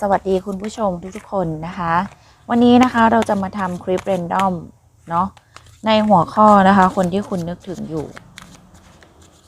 สวัสดีคุณผู้ชมทุกๆคนนะคะ วันนี้นะคะเราจะมาทำคลิปเรนดอมเนาะในหัวข้อนะคะ คนที่คุณนึกถึงอยู่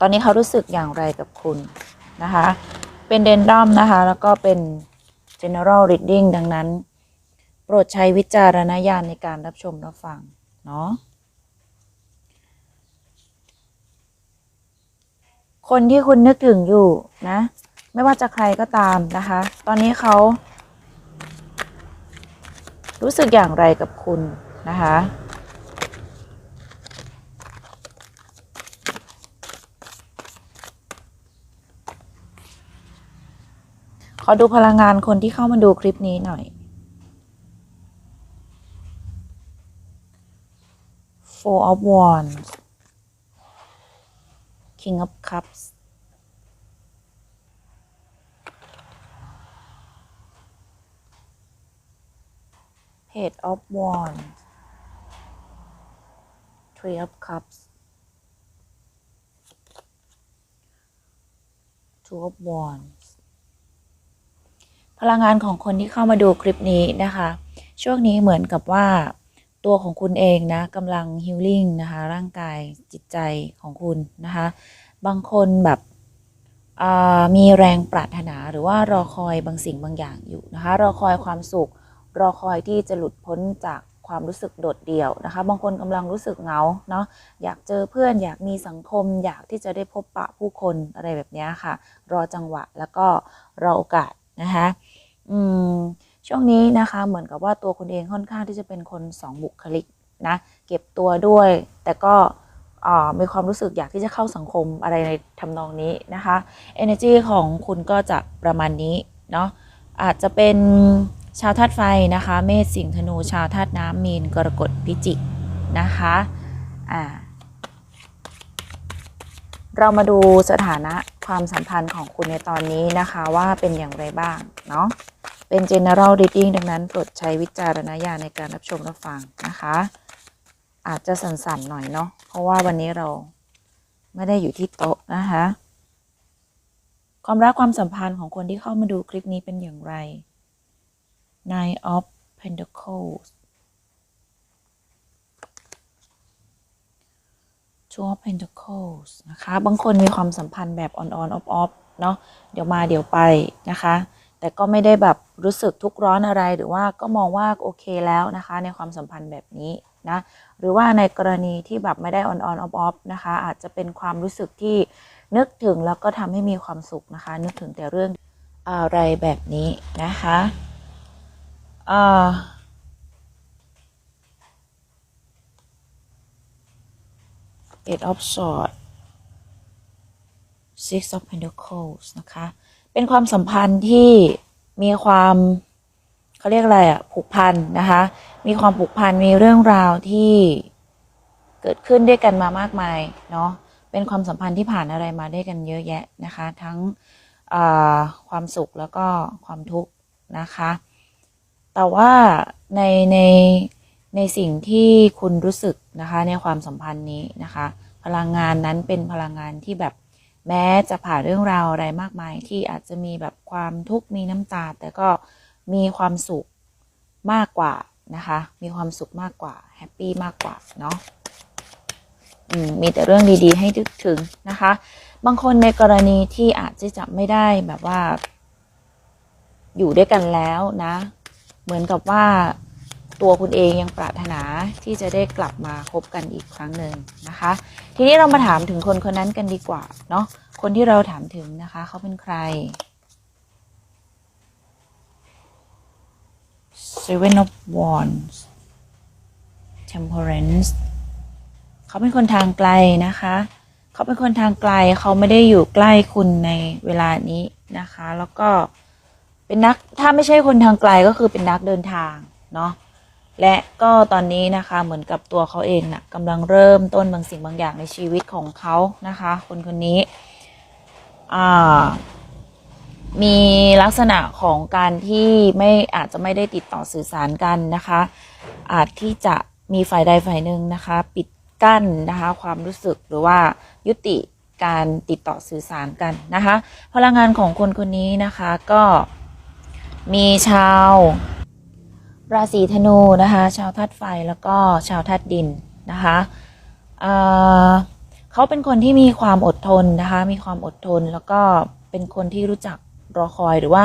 ตอนนี้เขารู้สึกอย่างไรกับคุณนะคะ เป็นเรนดอมนะคะ แล้วก็เป็น general reading ดังนั้น โปรดใช้วิจารณญาณในการรับชมรับฟังเนาะคนที่คุณนึกถึงอยู่นะ ไม่ว่าจะใครก็ตามนะคะ ตอนนี้เขา รู้สึกอย่างไรกับคุณนะคะขอดูพลังงานคนที่เข้ามาดูคลิปนี้หน่อย Four of Wands King of Cups Page of Wands Three of Cups Two of Wands พลังงานของคนที่เข้ามาดูคลิปนี้นะคะ ช่วงนี้เหมือนกับว่าตัวของคุณเองนะกำลังฮิลลิ่งนะคะ ร่างกายจิตใจของคุณนะคะ บางคนแบบมีแรงปรารถนาหรือว่ารอคอยบางสิ่งบางอย่างอยู่นะคะ รอคอยความสุข รอคอยที่จะหลุดพ้นจากความรู้สึกโดดเดี่ยวนะคะ บางคนกำลังรู้สึกเหงาเนาะอยากเจอเพื่อนอยากมีสังคม อยากที่จะได้พบปะผู้คนอะไรแบบนี้ค่ะ รอจังหวะแล้วก็รอโอกาสนะคะอืมช่วงนี้นะคะเหมือนกับว่าตัวคุณเองค่อนข้างที่จะเป็นคนสองบุคลิกนะเก็บตัวด้วย แต่ก็มีความรู้สึกอยากที่จะเข้าสังคมอะไรในทำนองนี้นะคะ energy ของคุณก็จะประมาณนี้เนาะอาจจะเป็น ชาวธาตุไฟนะคะ เมษสิงห์ธนู ชาวธาตุน้ำมีนกรกฎพิจิกนะคะอ่าเรามาดูสถานะความสัมพันธ์ของคุณในตอนนี้นะคะว่าเป็นอย่างไรบ้างเนาะเป็น general reading ดังนั้นโปรดใช้วิจารณญาณในการรับชมรับฟังนะคะ อาจจะสั่นๆหน่อยเนาะเพราะว่าวันนี้เราไม่ได้อยู่ที่โต๊ะนะคะ ความรักความสัมพันธ์ของคนที่เข้ามาดูคลิปนี้เป็นอย่างไร Nine of Pentacles Two of Pentacles นะคะ บางคนมีความสัมพันธ์แบบ on on off off เนาะเดี๋ยวมาเดี๋ยวไปนะคะ แต่ก็ไม่ได้แบบรู้สึกทุกข์ร้อนอะไรหรือว่าก็มองว่าโอเคแล้วนะคะ ในความสัมพันธ์แบบนี้นะหรือว่าในกรณีที่แบบไม่ได้ on on off off นะคะ อาจจะเป็นความรู้สึกที่นึกถึงแล้วก็ทำให้มีความสุขนะคะ นึกถึงแต่เรื่องอะไรแบบนี้นะคะ อ่า eight of swords six of pentacles นะคะ เป็นความสัมพันธ์ที่มีความเขาเรียกอะไรอะผูกพันนะคะ มีความผูกพัน มีเรื่องราวที่เกิดขึ้นด้วยกันมามากมายเนาะ เป็นความสัมพันธ์ที่ผ่านอะไรมาด้วยกันเยอะแยะนะคะ ทั้งความสุขแล้วก็ความทุกข์นะคะ แต่ว่าในในในสิ่งที่คุณรู้สึกนะคะในความสัมพันธ์นี้นะคะ พลังงานนั้นเป็นพลังงานที่แบบแม้จะผ่านเรื่องราวอะไรมากมาย ที่อาจจะมีแบบความทุกข์มีน้ำตา แต่ก็มีความสุขมากกว่านะคะ มีความสุขมากกว่าแฮปปี้มากกว่าเนาะมีแต่เรื่องดีๆ ให้นึกถึงนะคะ บางคนในกรณีที่อาจจะจับไม่ได้แบบว่า อยู่ด้วยกันแล้วนะ เหมือนกับว่าตัวคุณเองยังปรารถนาที่จะได้กลับมาคบกันอีกครั้งหนึ่งนะคะ ทีนี้เรามาถามถึงคนคนนั้นกันดีกว่าเนาะคนที่เราถามถึงนะคะเขาเป็นใคร Seven of Wands Temperance เขาเป็นคนทางไกลนะคะ เขาเป็นคนทางไกลเขาไม่ได้อยู่ใกล้คุณในเวลานี้นะคะ แล้วก็เเป็นนักถ้าไม่ใช่คนทางไกลก็คือเป็นนักเดินทางเนาะและก็ตอนนี้นะคะเหมือนกับตัวเขาเองนะ่ะกำลังเริ่มต้นบางสิ่งบางอย่างในชีวิตของเขานะคะ คนคนนี้มีลักษณะของการที่ไม่อาจจะไม่ได้ติดต่อสื่อสารกันนะคะ อาจที่จะมีฝ่ายใดฝ่ายหนึ่งนะคะ ปิดกั้นนะคะความรู้สึกหรือว่ายุติการติดต่อสื่อสารกันนะคะ พลังงานของคนคนนี้นะคะก็ มีชาว ราศีธนูนะคะชาวธาตุไฟแล้วก็ชาวธาตุดินนะคะเเขาเป็นคนที่มีความอดทนนะคะมีความอดทนแล้วก็เป็นคนที่รู้จักรอคอยหรือว่า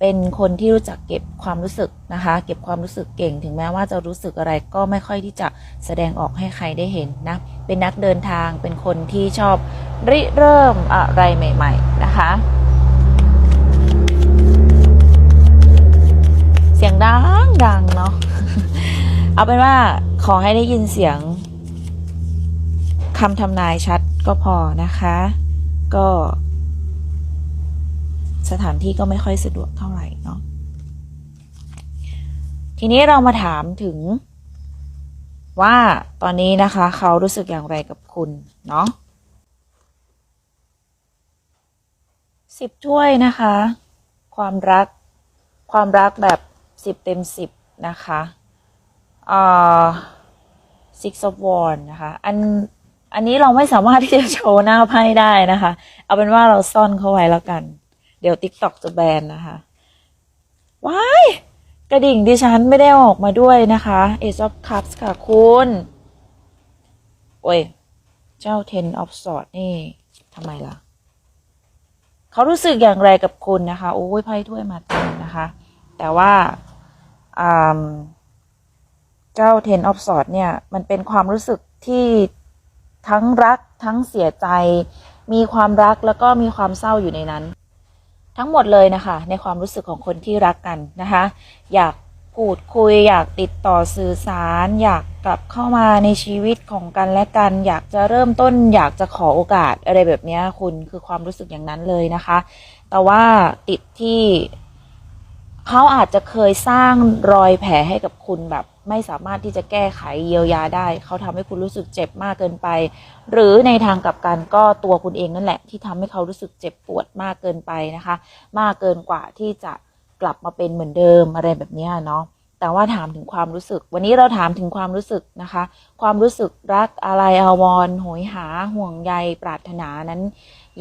เป็นคนที่รู้จักเก็บความรู้สึกนะคะ เก็บความรู้สึกเก่งถึงแม้ว่าจะรู้สึกอะไรก็ไม่ค่อยที่จะแสดงออกให้ใครได้เห็นนะ เป็นนักเดินทางเป็นคนที่ชอบริเริ่มอะไรใหม่ ๆ นะคะ เสียงดังดังเนาะเอาเป็นว่าขอให้ได้ยินเสียงคำทำนายชัดก็พอนะคะ ก็ สถานที่ก็ไม่ค่อยสะดวกเท่าไหร่เนาะทีนี้เรามาถามถึง ว่าตอนนี้นะคะ เขารู้สึกอย่างไรกับคุณเนาะสิบถ้วยนะคะ ความรักความรักแบบ สิบเต็มสิบนะคะอ่า six of wands นะคะอันอันนี้เราไม่สามารถที่จะโชว์หน้าไพ่ได้นะคะ เอาเป็นว่าเราซ่อนเขาไว้แล้วกัน เดี๋ยว TikTok จะแบนนะคะว้ายกระดิ่งดิฉันไม่ได้ออกมาด้วยนะคะ Ace of Cups ค่ะคุณ โอ้ย เจ้า Ten of Swords นี่ทำไมล่ะ เขารู้สึกอย่างไรกับคุณนะคะ โอ้ยไพ่ถ้วยมาเต็มนะคะ แต่ว่า เจ้า Ten of Swords เนี่ย มันเป็นความรู้สึกที่ทั้งรักทั้งเสียใจ มีความรักแล้วก็มีความเศร้าอยู่ในนั้น ทั้งหมดเลยนะคะ ในความรู้สึกของคนที่รักกันนะคะ อยากพูดคุย อยากติดต่อสื่อสาร อยากกลับเข้ามาในชีวิตของกันและกัน อยากจะเริ่มต้น อยากจะขอโอกาสอะไรแบบนี้คุณคือความรู้สึกอย่างนั้นเลยนะคะ แต่ว่าติดที่ เขาอาจจะเคยสร้างรอยแผลให้กับคุณแบบ ไม่สามารถที่จะแก้ไขเยียวยาได้ เขาทำให้คุณรู้สึกเจ็บมากเกินไป หรือในทางกลับกันก็ตัวคุณเองนั่นแหละ ที่ทำให้เขารู้สึกเจ็บปวดมากเกินไปนะคะ มากเกินกว่าที่จะกลับมาเป็นเหมือนเดิมอะไรแบบนี้เนาะแต่ว่าถามถึงความรู้สึก วันนี้เราถามถึงความรู้สึกนะคะ ความรู้สึกรักอะไรอาวรณ์โหยหาห่วงใยปรารถนานั้น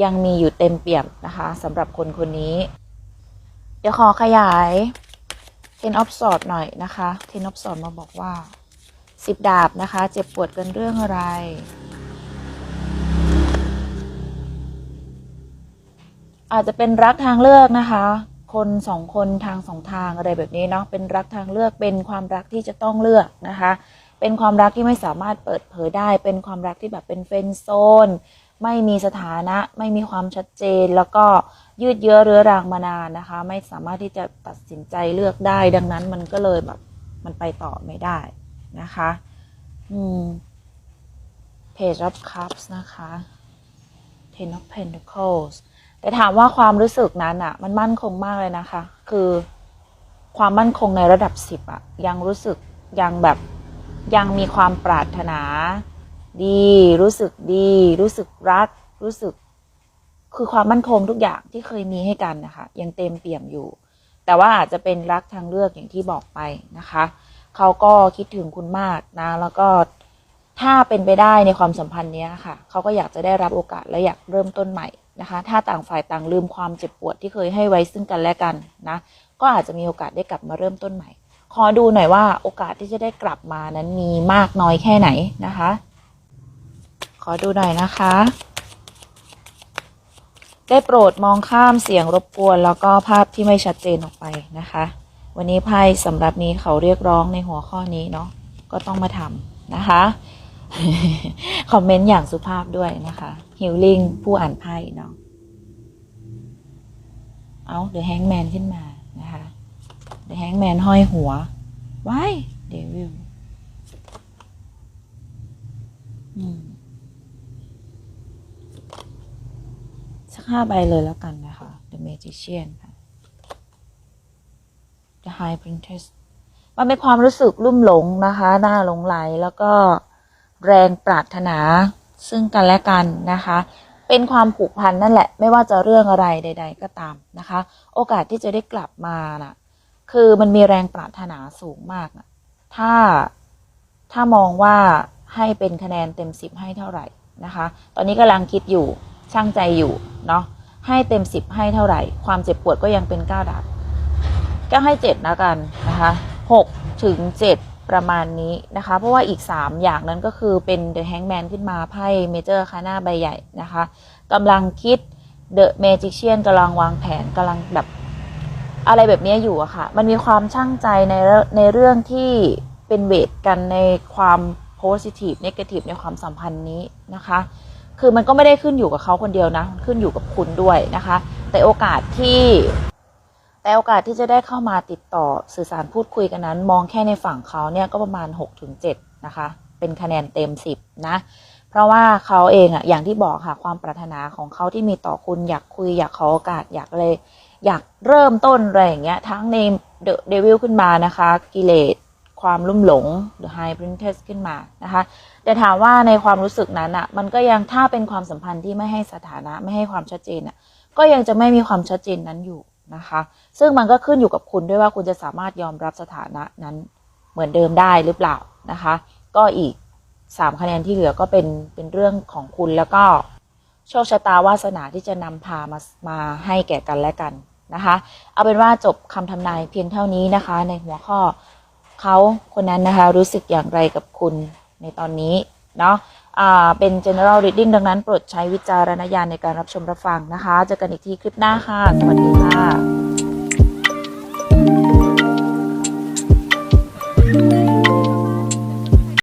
ยังมีอยู่เต็มเปี่ยมนะคะสำหรับคนคนนี้ ดี๋ยวขอขยาย Ten of Swords หน่อยนะคะ Ten of Swords มาบอกว่าสิบดาบนะคะ เจ็บปวดกันเรื่องอะไร อาจจะเป็นรักทางเลือกนะคะ คนสองคนทางสองทางอะไรแบบนี้เนาะเป็นรักทางเลือกเป็นความรักที่จะต้องเลือกนะคะ เป็นความรักที่ไม่สามารถเปิดเผยได้ เป็นความรักที่แบบเป็นเฟนโซน ไม่มีสถานะไม่มีความชัดเจน แล้วก็ยืดเยื้อเรื้อรังมานานนะคะ ไม่สามารถที่จะตัดสินใจเลือกได้ ดังนั้นมันก็เลยแบบมันไปต่อไม่ได้นะคะอืม Page of Cups นะคะ Ten of Pentacles แต่ถามว่าความรู้สึกนั้นอะมันมั่นคงมากเลยนะคะ คือความมั่นคงในระดับสิบอะยังรู้สึกยังแบบยังมีความปรารถนา ดี รู้สึกดี รู้สึกรัก รู้สึก คือความมั่นคงทุกอย่างที่เคยมีให้กันนะคะ ยังเต็มเปี่ยมอยู่ แต่ว่าอาจจะเป็นรักทางเลือกอย่างที่บอกไปนะคะเขาก็คิดถึงคุณมากนะ แล้วก็ถ้าเป็นไปได้ในความสัมพันธ์นี้ค่ะเขาก็อยากจะได้รับโอกาสและอยากเริ่มต้นใหม่นะคะ ถ้าต่างฝ่ายต่างลืมความเจ็บปวดที่เคยให้ไว้ซึ่งกันและกันนะ ก็อาจจะมีโอกาสได้กลับมาเริ่มต้นใหม่ ขอดูหน่อยว่าโอกาสที่จะได้กลับมานั้นมีมากน้อยแค่ไหนนะคะ อดูหน่อยนะคะ ได้โปรดมองข้ามเสียงรบกวน แล้วก็ภาพที่ไม่ชัดเจนออกไปนะคะ วันนี้ไพ่สำหรับนี้เขาเรียกร้องในหัวข้อนี้เนาะก็ต้องมาทำนะคะ คอมเมนต์อย่างสุภาพด้วยนะคะฮิลลิ่งผู้อ่านไพ่เนาะเอาเดอะแฮงแมนขึ้นมานะคะเดอะแฮงแมนห้อยหัวว้ายเดวิลอืม สัก ห้าใบเลยแล้วกันนะคะ The Magician ค่ะ The High Princess มันเป็นความรู้สึกลุ่มหลงนะคะ หน่าหลงไหลแล้วก็แรงปรารถนาซึ่งกันและกันนะคะ เป็นความผูกพันนั่นแหละ ไม่ว่าจะเรื่องอะไรใด ๆ ก็ตามนะคะ โอกาสที่จะได้กลับมาน่ะ คือมันมีแรงปรารถนาสูงมากนะถ้าถ้ามองว่าให้เป็นคะแนนเต็มสิบให้เท่าไหร่นะคะ ตอนนี้กำลังคิดอยู่ ช่างใจอยู่เนาะให้เต็มสิบให้เท่าไหร่ ความเจ็บปวดก็ยังเป็นเก้าดาบก้วให้เจ็ดแล้วกันนะคะหกถึงเจ็ดประมาณนี้นะคะ เพราะว่าอีก 3 อย่างนั้นก็คือเป็น The Hangman ขึ้นมาไพ่เมเจอร์คาหน้าใบใหญ่นะคะกำลังคิด The Magician กำลังวางแผนกำลังแบบอะไรแบบนี้อยู่อะค่ะ มันมีความช่างใจในในเรื่องที่เป็นเวทกันในความ positive negative ในความสัมพันธ์นี้นะคะ คือมันก็ไม่ได้ขึ้นอยู่กับเขาคนเดียวนะ ขึ้นอยู่กับคุณด้วยนะคะ แต่โอกาสที่แต่โอกาสที่จะได้เข้ามาติดต่อสื่อสารพูดคุยกันนั้น มองแค่ในฝั่งเขาเนี่ยก็ประมาณ 6-7 นะคะ เป็นคะแนนเต็ม 10 นะ เพราะว่าเขาเองอะอย่างที่บอกค่ะความปรารถนาของเขาที่มีต่อคุณอยากคุย อยากขอโอกาสอยากเลย อยากเริ่มต้นอะไรอย่างเงี้ยทั้งในเดอะเดวิลขึ้นมานะคะ กิเลส ความลุ่มหลง The High Princess ขึ้นมานะคะ แต่ถามว่าในความรู้สึกนั้นอะมันก็ยังถ้าเป็นความสัมพันธ์ที่ไม่ให้สถานะไม่ให้ความชัดเจนอะก็ยังจะไม่มีความชัดเจนนั้นอยู่นะคะ ซึ่งมันก็ขึ้นอยู่กับคุณด้วยว่าคุณจะสามารถยอมรับสถานะนั้นเหมือนเดิมได้หรือเปล่านะคะ ก็อีก 3 คะแนนที่เหลือก็เป็นเป็นเรื่องของคุณแล้วก็โชคชะตาวาสนาที่จะนำพามามาให้แก่กันและกันนะคะ เอาเป็นว่าจบคำทำนายเพียงเท่านี้นะคะ ในหัวข้อ เขาคนนั้นนะคะ รู้สึกอย่างไรกับคุณในตอนนี้เนาะอ่าเป็น general reading ดังนั้นโปรดใช้วิจารณญาณในการรับชมรับฟังนะคะ เจอกันอีกทีคลิปหน้าค่ะ สวัสดีค่ะ